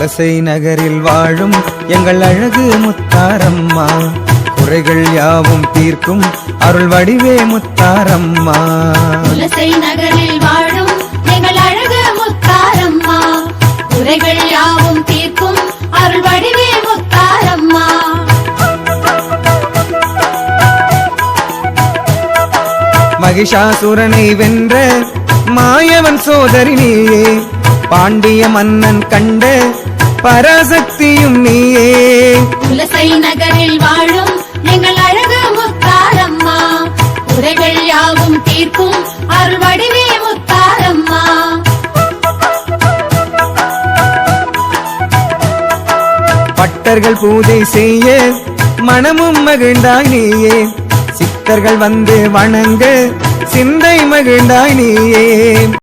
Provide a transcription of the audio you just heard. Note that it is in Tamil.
குலசை நகரில் வாழும் எங்கள் அழகு முத்தாரம்மா. குறைகள் யாவும் தீர்க்கும் அருள் வடிவே முத்தாரம்மா. குலசை நகரில் வாழும் எங்கள் அழகு முத்தாரம்மா. குறைகள் யாவும் தீர்க்கும் அருள் வடிவே முத்தாரம்மா. மகிஷாசுரனை வென்ற மாயவன் சோதரி நீயே பாண்டிய மன்னன் கண்ட பராசக்தியும் நீயே. குலசை நகரில் வாழும் எங்கள் அழகு முத்தாரம்மா. குறைகள் யாவும் தீர்க்கும் அருள் வடிவே முத்தாரம்மா. பட்டர்கள் பூஜை செய்ய மனமும் மகிழ்ந்தாய் நீயே. சித்தர்கள் வந்து வணங்க சிந்தை மகிழ்ந்தாய் நீயே.